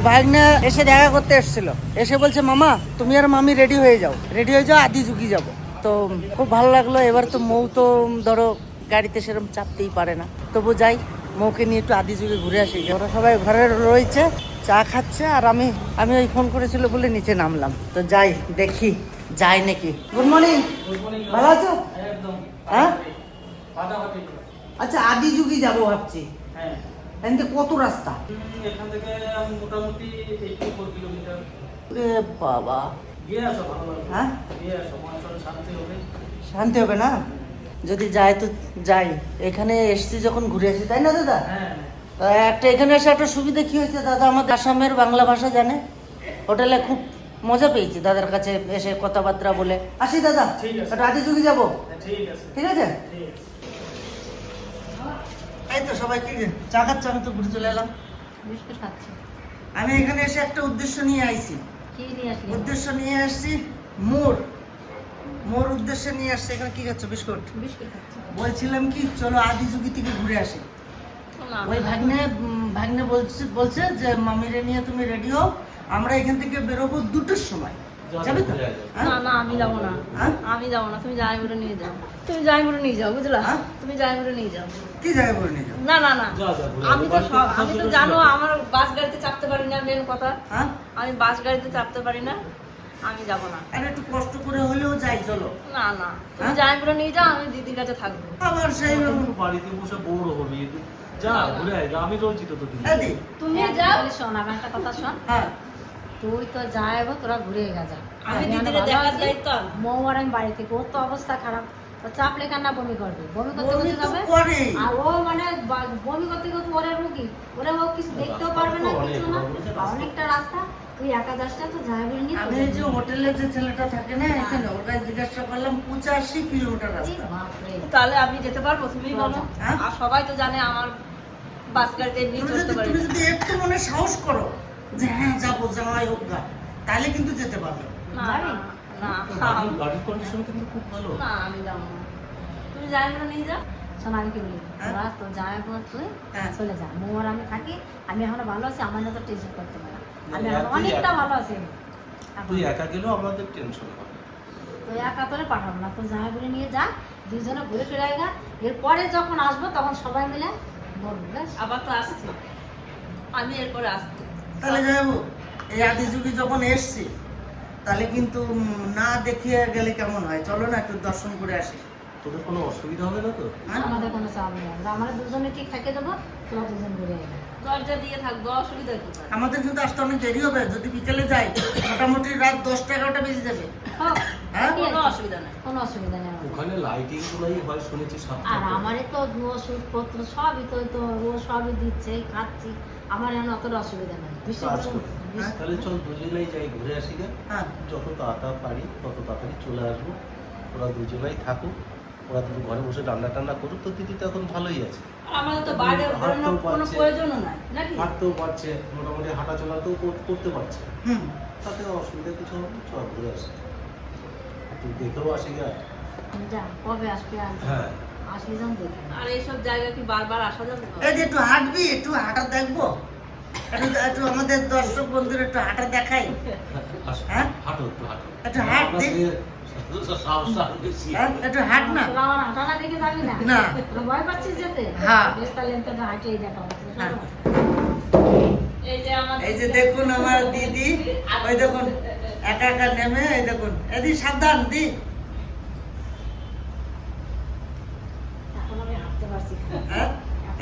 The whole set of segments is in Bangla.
ওই ভাগ্নে এসে দেখা করতে এসেছিল। এসে বলছে মামা তুমি আর মামি রেডি হয়ে যাও। রেডি হয়ে যাও আদি ঝুঁকি যাব। তো খুব ভালো লাগল। এবার তো মৌ তো ধরো গাড়িতে সেরকম চাপতেই পারে না। তবু যাই মৌকে নিয়ে একটু আদি যুগে ঘুরে আসি। ওরা সবাই ঘরে রয়েছে চা খাচ্ছে আর আমি আমি ওই ফোন করেছিল বলে নিচে নামলাম। তো যাই দেখি যাই নাকি। গুড মর্নিং ভালো আছো? হ্যাঁ আচ্ছা আদি যুগই যাব ভাবছি। হ্যাঁ। এখান কত রাস্তা? এখান থেকে মোটামুটি এইটি ফোর কিলোমিটার এ বাবা। গিয়ে আসো ভালো হ্যাঁ? গিয়ে আসো শান্তি হবে। শান্তি হবে না? যদি যাই তো যাই। এখানে এসছি যখন ঘুরে আসি তাই না দাদা? হ্যাঁ একটা এখানে এসে একটা সুবিধা কি হয়েছে দাদা? আমাদের আসামের বাংলা ভাষা জানে? হোটেলে খুব মজা পেয়েছি দাদার কাছে এসে কথাবার্তা বলে। আসি দাদা। আদি যুগে যাব। হ্যাঁ, ঠিক আছে? ঠিক আছে। এই তো সবাই কি? চা খাচ্ছে? আমি তো ঘুরে চলে এলাম। বিস্কুট খাচ্ছি। আমি এখানে এসে একটা উদ্দেশ্য নিয়ে আইছি। কি নিয়ে আসলি? উদ্দেশ্য নিয়ে আসছি মোর। মোর উদ্দেশ্য নিয়ে আসছি। এখানে কি খাচ্ছ? বিস্কুট? বিস্কুট খাচ্ছি। বলছিলাম কি চলো আদি যুগি থেকে ঘুরে আসি। ওই ভাগ্নে ভাগ্নে বলছে বলছে যে মামিরে নিয়ে তুমি রেডি হও। আমরা এখান থেকে বেরোবো দুটোর সময়। যাবে তো? না না আমি যাব না। হ্যাঁ? আমি যাব না তুমি জায়মুড়ে নিয়ে যাও। তুমি জায়মুড়ে নিয়ে যাও বুঝলা? হ্যাঁ? তুমি জায়মুড়ে নিয়ে যাও। কি জায়গায় করে নিয়ে যাও? না না না। আমি তো আমি তো জানো আমার বাস গাড়িতে চাপতে পারি না মেন কথা। হ্যাঁ? আমি বাস গাড়িতে চাপতে পারি না আমি যাব না। আর একটু কষ্ট করে হলেও যাই চলো। না না। তুমি হ্যাঁ? জায়মুড়ে নিয়ে যাও আমি দিদির কাছে থাকব। আবার সেই বাড়িতে বসে বোর হবি যা ঘুরে আয় আমি রয়েছি তো তুমি যাও। শোন আমার একটা কথা শোন। হ্যাঁ। তুই তো যাইব তোরা ঘুরে গেছা মৌ আর আমি বাড়ি থেকে ওর তো অবস্থা খারাপ। চাপলে কান্না বমি করবে। বমি করতে করতে যাবে আর ও মানে বমি করতে করতে ওরে রুগী। ওরে ও কিছু দেখতেও পারবে না কিছু না। অনেকটা রাস্তা। তুই একা যাস না তো নি আমি যে হোটেলে যে ছেলেটা থাকে না এখানে ওর কাছে জিজ্ঞাসা করলাম পঁচাশি কিলোমিটার রাস্তা। তাহলে আমি যেতে পারব তুমি বলো। হ্যাঁ? আর সবাই তো জানে আমার বাস গাড়িতে এমনি চলতে পারি। তুমি যদি একটু মনে সাহস করো যে হ্যাঁ যাব যাওয়াই হোক গা। তাহলে কিন্তু যেতে পারবে। না না, না। গাড়ির গাড়ির কন্ডিশন কিন্তু খুব ভালো। না আমি যাব না। তুমি নিয়ে যাও। বলি? হ্যাঁ? তোরা তুই হ্যাঁ। চলে যা। মোর আমি থাকি আমি এখনও ভালো আছি আমার না তো টেনশন করতে পারে আমি অনেকটা ভালো আছি। তুই একা গেলেও আমাদের টেনশন হবে তো একা তোরে পাঠাবো না। তো জামাই বলে নিয়ে যা দুজনে ঘুরে ফিরে আয়গা এরপরে যখন আসব তখন সবাই মিলে বলব আবার তো আসছি। আমি এরপরে আসব। তাহলে যাব এই আদি যুগে যখন এসছি তাহলে কিন্তু না দেখিয়ে গেলে কেমন হয়? চলো না একটু দর্শন করে আসি। তোদের কোনো অসুবিধা হবে না তো? হ্যাঁ? আমাদের কোনো চাপ নেই। আমরা আমরা দুজনে ঠিক থাকে যাব। দরজা দিয়ে থাকব অসুবিধা কি আমাদের কিন্তু আসতে অনেক দেরি হবে যদি বিকেলে যাই মোটামুটি রাত দশটা এগারোটা বেজে যাবে। হ্যাঁ? কোনো অসুবিধা নেই। কোনো অসুবিধা নেই ওখানে লাইটিং গুলাই হয় শুনেছি সব আর আমারে তো ওষুধপত্র সবই তো তো ও সবই দিচ্ছে খাচ্ছি। আমার এখন অতটা অসুবিধা নেই। করে- তাহলে চল দুজনেই যাই ঘুরে আসি গে। হ্যাঁ। যত তাড়াতাড়ি পারি তত তাড়াতাড়ি চলে আসব। ওরা দুজনেই থাকুক। ওরা ঘরে বসে রান্না টান্না করুক তো দিদি তো এখন ভালোই আছে। আমাদের তো বাইরে বেরোনোর কোনো প্রয়োজনও নাই নাকি? হাঁটতেও পারছে মোটামুটি হাঁটা চলাতেও করতে পারছে। হুম। তাতে অসুবিধা কিছু হবে না, চল ঘুরে আসি। তুই দেখেও আসি গা যা কবে আসবে আর হ্যাঁ। আর এইসব জায়গা কি বারবার আসা যাবে? এই যে একটু হাঁটবি একটু হাঁটা দেখব। একটু একটু আমাদের দর্শক বন্ধুর একটু হাঁটা দেখাই। আসো, হ্যাঁ? হাঁটো একটু হাঁটো। একটু হাঁট হ্যাঁ একটু হাঁট না। আমার হাঁটা দেখে যাবি না। না। ভয় পাচ্ছিস যেতে? হ্যাঁ। বেশ তাহলে তো হাঁটেই দেখা হ্যাঁ। এই যে দেখুন আমার দিদি ওই দেখুন একা একা নেমে এই দেখুন। এদি সাবধান দি।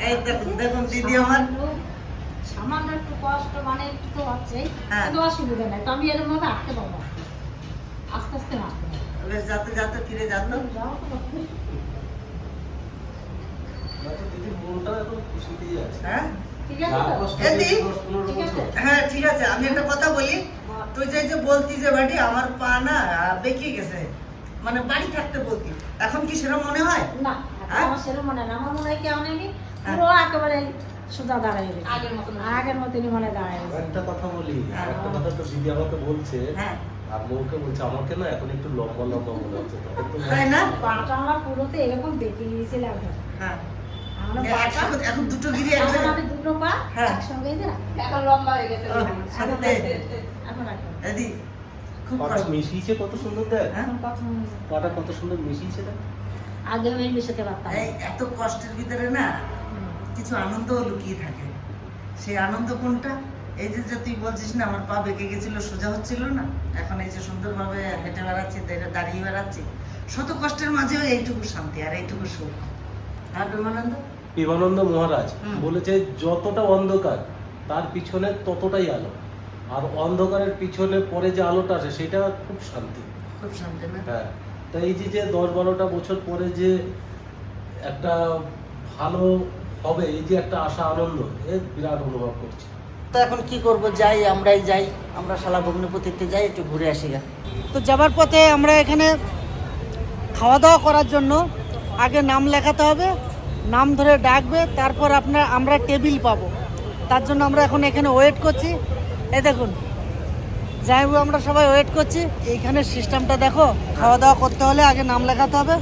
এই দেখুন দেখুন দিদি আমার। সামান্য- একটু কষ্ট মানে একটু তো হচ্ছেই। হ্যাঁ। কিন্তু অসুবিধা নাই। তো আমি এরকম ভাবে হাঁটতে পারব আস্তে আস্তে বেশ যাতে যাতে ফিরে যাতো। হ্যাঁ? ঠিক আছে। হ্যাঁ আমি একটা কথা বলি। তুই যে যে বলতি যে বাড়ি আমার পা না বেঁকে গেছে। মানে বাড়ি থাকতে বলতি এখন কি সেরকম মনে হয়? না হ্যাঁ? আমার সেরকম মনে হয় না। আমার মনে হয় কি আমি পুরো একেবারে সোজা দাঁড়ায় গেছে। আগের মতন আগের মতনই মনে হয় দাঁড়ায় একটা কথা বলি হ্যাঁ। একটা কথা তো দিদি আমাকে বলছে। হ্যাঁ। আর মৌকে বলছে আমাকে না এখন একটু লম্বা লম্বা মনে হচ্ছে তাই না পাটা আমার পুরোতে এরকম বেঁকে গিয়েছিল একবার। হ্যাঁ। আমরা এ, পাটা- একসঙ্গে- এখন দুটো গিরি একসাথে দুটো পা হ্যাঁ। একসঙ্গে এখন লম্বা হয়ে গেছে। এখন দিদি পাটা মিশিয়েছে কত সুন্দর দেখ। হ্যাঁ? পাটা কত সুন্দর মিশিয়েছে দেখ। আগে আমি মিশাতে পারতাম। এত কষ্টের ভিতরে না কিছু আনন্দ লুকিয়ে থাকে। সেই আনন্দ কোনটা? এই যে যে তুই বলছিস না আমার পা বেঁকে গেছিল সোজা হচ্ছিল না। এখন এই যে সুন্দরভাবে হেঁটে বেড়াচ্ছি দাঁড়িয়ে- বেড়াচ্ছি শত কষ্টের মাঝেও এইটুকু শান্তি আর এইটুকু সুখ। আর প্রেমানন্দ? বিমানন্দ মহারাজ বলেছে যতটা অন্ধকার তার পিছনে ততটাই আলো। আর অন্ধকারের পিছনে পরে যে আলোটা আসে সেটা খুব শান্তি। খুব শান্তি না? হ্যাঁ তা এই যে যে দশ বারোটা বছর পরে যে একটা ভালো হবে এই যে একটা আশা আনন্দ এ বিরাট অনুভব করছি। তো এখন কি করব, যাই, আমরাই যাই, আমরা শালা ভগ্নিপতিতে যাই, একটু ঘুরে আসি গা। তো যাবার পথে আমরা এখানে খাওয়া দাওয়া করার জন্য আগে নাম লেখাতে হবে, নাম ধরে ডাকবে, তারপর আপনার, আমরা টেবিল পাবো। তার জন্য আমরা এখন এখানে ওয়েট করছি। এ দেখুন, যাই হোক, আমরা সবাই ওয়েট করছি। এইখানে সিস্টেমটা দেখো খাওয়া দাওয়া করতে হলে আগে নাম লেখাতে হবে,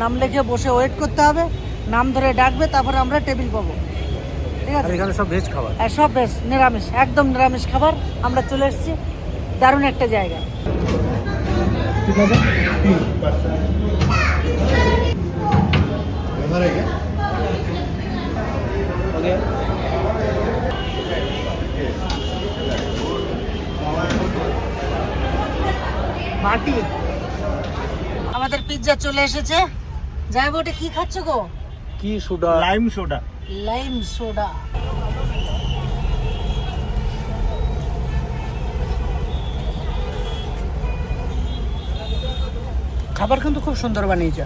নাম লিখে বসে ওয়েট করতে হবে, নাম ধরে ডাকবে, তারপরে আমরা টেবিল পাবো। ঠিক আছে? এখানে সব ভেজ খাবার? আর সব বেশ নিরামিষ একদম নিরামিষ খাবার। আমরা চলে এসেছি দারুণ একটা জায়গা ঠিক আছে? মাটি। আমাদের পিৎজা চলে এসেছে। যাই হোক, ওটা কি খাচ্ছ গো? কি soda? Lime soda lime soda খাবার কিন্তু খুব সুন্দর বানিয়েছে।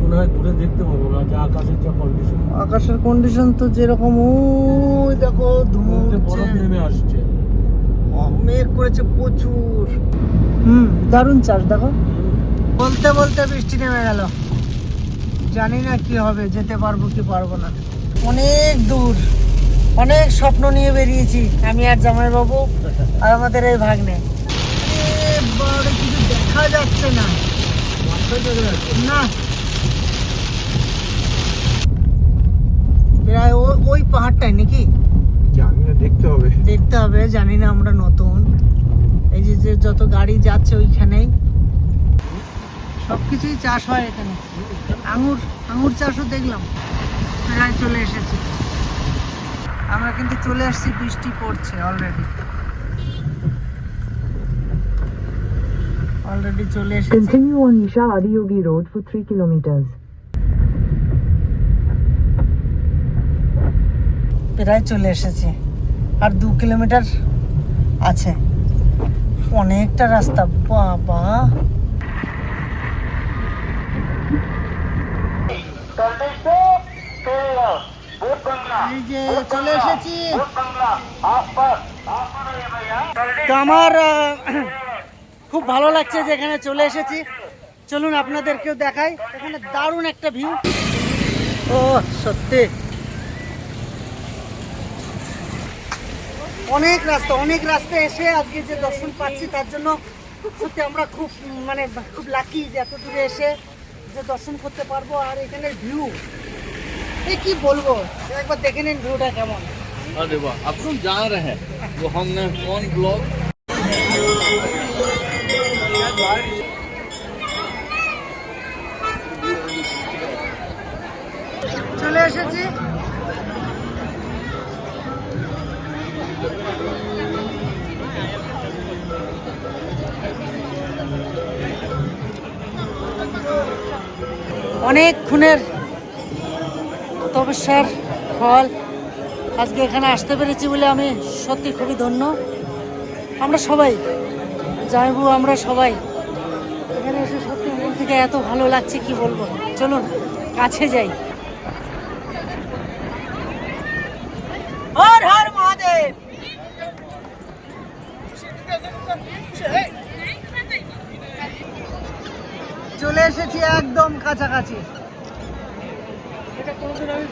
মনে হয় ঘুরে দেখতে পাবো না যে আকাশের যা কন্ডিশন আকাশের কন্ডিশন তো যেরকম ওই দেখো ধুমো বরফ নেমে আসছে। মেঘ করেছে প্রচুর। হুম দারুণ চাষ দেখো। বলতে বলতে বৃষ্টি নেমে গেল। জানি না কি হবে যেতে পারব কি পারব না। অনেক দূর অনেক স্বপ্ন নিয়ে বেরিয়েছি আমি আর জামাইবাবু আর আমাদের এই ভাগ্নে। কিছু দেখা যাচ্ছে না। না। প্রায় ওই পাহাড়টাই নাকি? জানি না দেখতে হবে। দেখতে হবে জানি না আমরা নতুন। এই যে যে যত গাড়ি যাচ্ছে ওইখানেই। সবকিছুই চাষ হয় এখানে। আঙুর আঙুর চাষও দেখলাম। প্রায় চলে এসেছি। আমরা কিন্তু চলে আসছি বৃষ্টি পড়ছে অলরেডি অলরেডি চলে এসেছি। Isha Adiyogi Road for 3 kilometers. প্রায় চলে এসেছি। আর দু কিলোমিটার আছে। অনেকটা রাস্তা বাবা। এই যে চলে এসেছি। তো আমার খুব ভালো লাগছে যে এখানে চলে এসেছি। চলুন আপনাদেরকেও দেখাই। এখানে দারুণ একটা ভিউ ও সত্যি। অনেক রাস্তা অনেক রাস্তা এসে আজকে যে দর্শন পাচ্ছি তার জন্য সত্যি আমরা খুব মানে খুব লাকি যে এত দূরে এসে যে দর্শন করতে পারব। আর এখানে ভিউ এ কি বলবো একবার দেখে নিন ভিউটা কেমন अरे वाह अब तुम जान रहे हैं वो हमने कौन ब्लॉग চলে এসেছি অনেক খুনের তপস্যার ফল আজকে এখানে আসতে পেরেছি বলে আমি সত্যি খুবই ধন্য। আমরা সবাই যাইবু আমরা সবাই এখানে এসে সত্যি মন থেকে এত ভালো লাগছে কি বলব? চলুন কাছে যাই। হর হর মহাদেব! চলে এসেছি একদম কাছাকাছি। এটা কোনোদিন আমি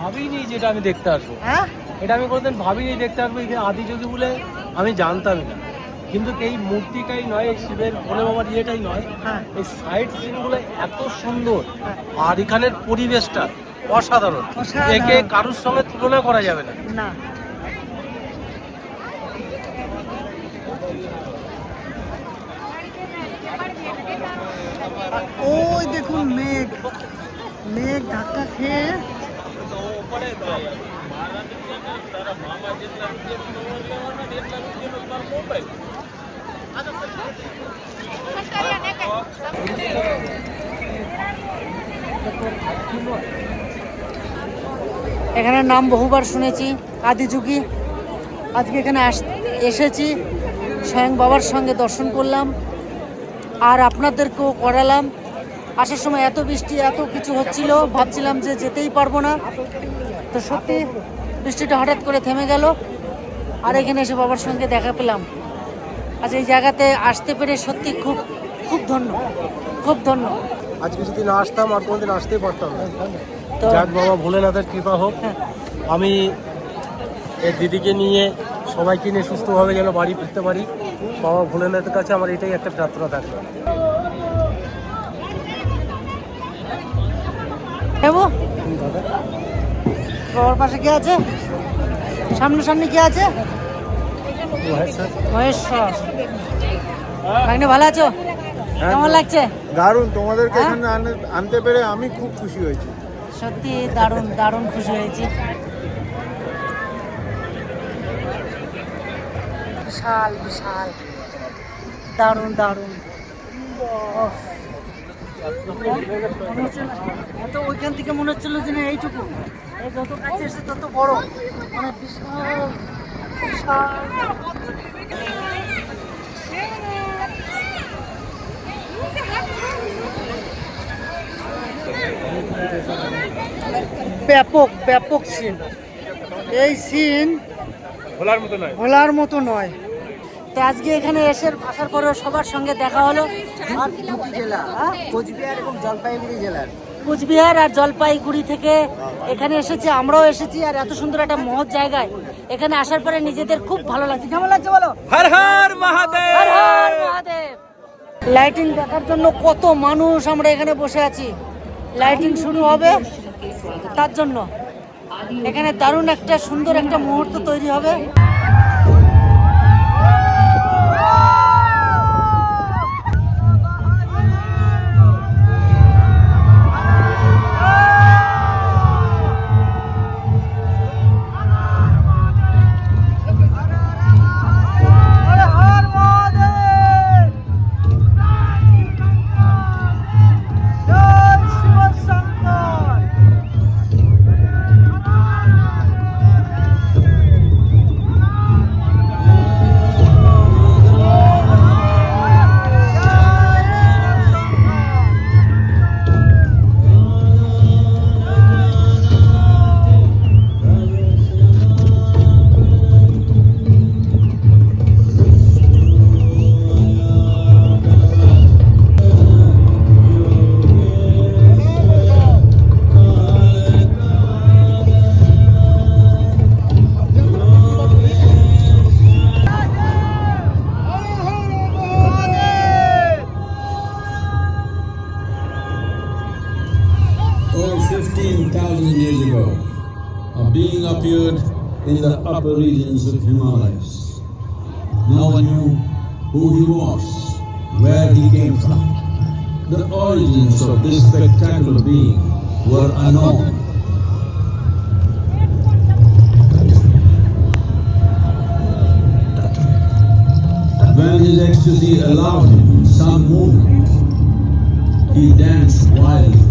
ভাবিনি যে এটা আমি দেখতে আসব। হ্যাঁ? এটা আমি কোনোদিন ভাবিনি দেখতে আসব এখানে আদিযোগী বলে আমি জানতামই না। কিন্তু এই মূর্তিটাই নয় এই শিবের ভোলে বাবার ইয়েটাই নয় হ্যাঁ। এই সাইড সিনগুলো এত সুন্দর। আর এখানের পরিবেশটা অসাধারণ। একে কারোর সঙ্গে তুলনা করা যাবে না। না। ওই দেখুন মেঘ। মেঘ ধাক্কা খেয়ে এখানে নাম বহুবার শুনেছি আদিযুগী আজকে এখানে এসেছি। স্বয়ং বাবার সঙ্গে দর্শন করলাম। আর আপনাদেরকেও করালাম। আসার সময় এত বৃষ্টি এত কিছু হচ্ছিল ভাবছিলাম যে যেতেই পারব না। তো সত্যি বৃষ্টিটা হঠাৎ করে থেমে গেল আর এখানে এসে বাবার সঙ্গে দেখা পেলাম। আজ এই জায়গাতে আসতে পেরে সত্যি খুব খুব ধন্য খুব ধন্য। আজকে যদি না আসতাম আর কোনোদিন আসতেই পারতাম না। তো যাক বাবা ভোলেনাথের কৃপা হোক। হ্যাঁ। আমি এর দিদিকে নিয়ে সবাইকে নিয়ে সুস্থভাবে যেন বাড়ি ফিরতে পারি। বাবা ভোলেনাথের কাছে আমার এটাই একটা প্রার্থনা থাকবে নেব বাবার পাশে কে আছে? সামনে সামনে কে আছে? মহেশ্বর। ভাগ্নে ভালো আছো? কেমন লাগছে? দারুণ তোমাদেরকে হ্যাঁ? এখানে আনতে পেরে আমি খুব খুশি হয়েছি। সত্যি দারুণ দারুণ খুশি হয়েছি। বিশাল বিশাল। দারুণ দারুণ। এত ওইখান থেকে মনে হচ্ছিল যে না এইটুকু। এই যত কাছে এসে তত বড়। মানে বিশাল ব্যাপক ব্যাপক সিন এই সিন ভোলার মতো নয়। ভোলার মতো নয়। তো আজকে এখানে এসে আসার পরেও সবার সঙ্গে দেখা হলো। হ্যাঁ? কোচবিহার এবং জলপাইগুড়ি জেলার। কোচবিহার আর জলপাইগুড়ি থেকে এখানে এসেছি আমরাও এসেছি আর এত সুন্দর একটা মহৎ জায়গায়। এখানে আসার পরে নিজেদের খুব ভালো লাগছে। কেমন লাগছে বলো? হর হর মহাদেব! হর হর মহাদেব! লাইটিং দেখার জন্য কত মানুষ আমরা এখানে বসে আছি। লাইটিং শুরু হবে তার জন্য। এখানে দারুণ একটা সুন্দর একটা মুহূর্ত তৈরি হবে। 15,000 years ago, a being appeared in the upper regions of Himalayas. No one knew who he was, where he came from. The origins of this spectacular being were unknown. When his ecstasy allowed him some movement, he danced wildly.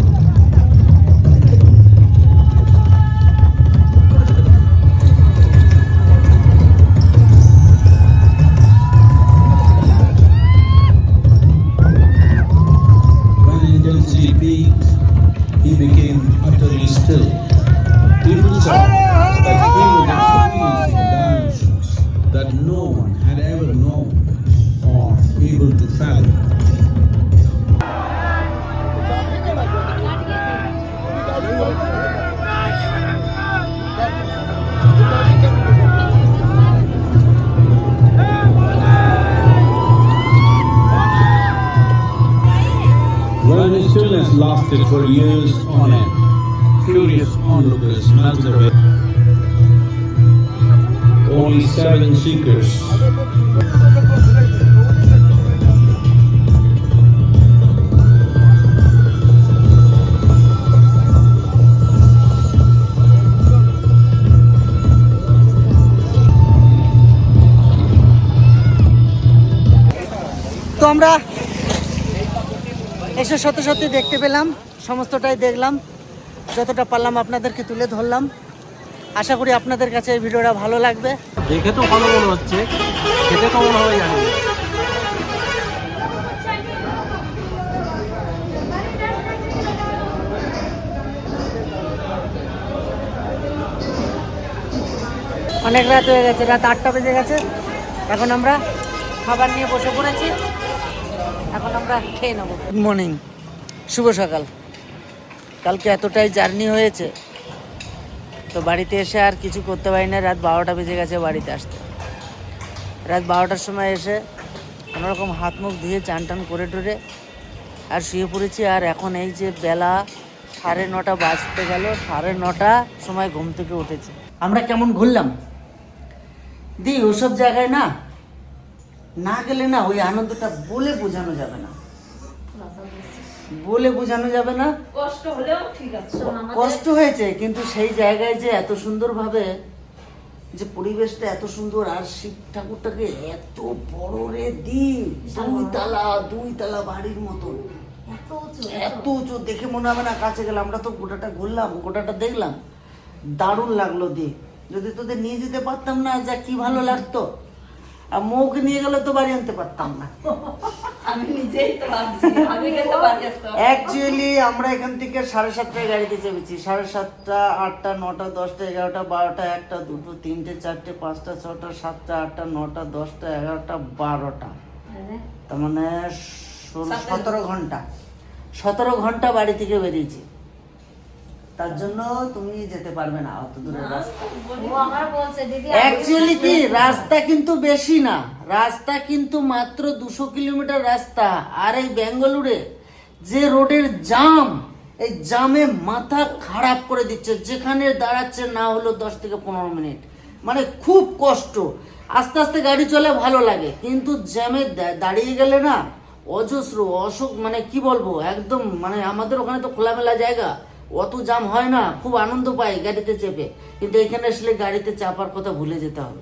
lasted for years on end. Curious onlookers melted away. Only seven seekers তো আমরা এসে সত্যি সত্যি দেখতে পেলাম সমস্তটাই দেখলাম যতটা পারলাম আপনাদেরকে তুলে ধরলাম। আশা করি আপনাদের কাছে এই ভিডিওটা ভালো লাগবে। দেখে তো ভালো মনে হচ্ছে খেতে কেমন হবে জানি। অনেক রাত হয়ে গেছে রাত আটটা বেজে গেছে। এখন আমরা খাবার নিয়ে বসে পড়েছি। এখন আমরা খেয়ে নেব। গুড মর্নিং শুভ সকাল। কালকে এতটাই জার্নি হয়েছে, তো বাড়িতে এসে আর কিছু করতে পারি না। রাত বারোটা বেজে গেছে বাড়িতে আসতে। রাত বারোটার সময় এসে কোনোরকম হাত মুখ ধুয়ে চান টান করে টরে আর শুয়ে পড়েছি। আর এখন এই যে বেলা সাড়ে নটা বাজতে গেল, সাড়ে নটা সময় ঘুম থেকে উঠেছে। আমরা কেমন ঘুরলাম? দি, ওসব জায়গায় না না গেলে না ওই আনন্দটা বলে বোঝানো যাবে না। বলে বোঝানো যাবে না। কষ্ট হলেও ঠিক আছে। কষ্ট হয়েছে কিন্তু সেই জায়গায় যে এত সুন্দরভাবে যে পরিবেশটা এত সুন্দর আর শিব ঠাকুরটাকে এত বড় রে দি দুই তালা দুই তালা বাড়ির মতো। এত উঁচু, এত। উঁচু দেখে মনে হবে না কাছে গেলে আমরা তো গোটাটা ঘুরলাম গোটাটা দেখলাম। দারুণ লাগল দি যদি তোদের নিয়ে যেতে পারতাম না যা কি ভালো লাগতো। আর মৌকে নিয়ে গেলে তো বাড়ি আনতে পারতাম না। আমি নিজেই তো আমি খেতে পারি আসতে অ্যাকচুয়ালি আমরা এখান থেকে সাড়ে সাতটায় গাড়িতে চেপেছি। সাড়ে সাতটা আটটা নটা দশটা এগারোটা বারোটা একটা দুটো তিনটে চারটে পাঁচটা ছটা সাতটা আটটা নটা দশটা এগারোটা বারোটা। তার মানে ষোলো সতেরো ঘণ্টা। সতেরো ঘণ্টা বাড়ি থেকে বেরিয়েছি। তার জন্য তুমি যেতে পারবে না অত দূরের রাস্তা। অ্যাকচুয়ালি কি রাস্তা কিন্তু বেশি না। রাস্তা কিন্তু মাত্র দুশো কিলোমিটার রাস্তা। আর এই বেঙ্গালুরে যে রোডের জাম এই জামে মাথা খারাপ করে দিচ্ছে। যেখানে দাঁড়াচ্ছে না হলো দশ থেকে পনেরো মিনিট। মানে খুব কষ্ট। আস্তে আস্তে গাড়ি চলে ভালো লাগে। কিন্তু জ্যামে দাঁড়িয়ে গেলে না অজস্র অসুখ মানে কি বলব একদম মানে আমাদের ওখানে তো খোলামেলা জায়গা। অত জাম হয় না খুব আনন্দ পাই গাড়িতে চেপে। কিন্তু এখানে আসলে গাড়িতে চাপার কথা ভুলে যেতে হবে।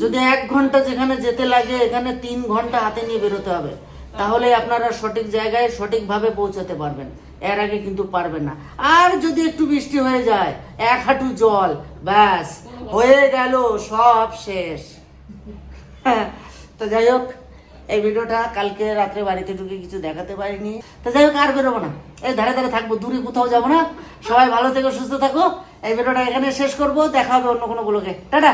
যদি এক ঘণ্টা যেখানে যেতে লাগে এখানে তিন ঘণ্টা হাতে নিয়ে বেরোতে হবে। তাহলে আপনারা সঠিক জায়গায় সঠিকভাবে পৌঁছাতে পারবেন। এর আগে কিন্তু পারবেন না। আর যদি একটু বৃষ্টি হয়ে যায় এক হাঁটু জল ব্যাস হয়ে গেল সব শেষ। হ্যাঁ, তো যাই হোক এই ভিডিওটা কালকে রাত্রে বাড়িতে ঢুকে কিছু দেখাতে পারিনি। তা যাই হোক, আর বেরোবো না। এই ধারে ধারে থাকব, দূরে কোথাও যাব না। সবাই ভালো থেকো, সুস্থ থাকো। এই ভিডিওটা এখানে শেষ করব, দেখা হবে অন্য কোনো গুলোকে টাটা!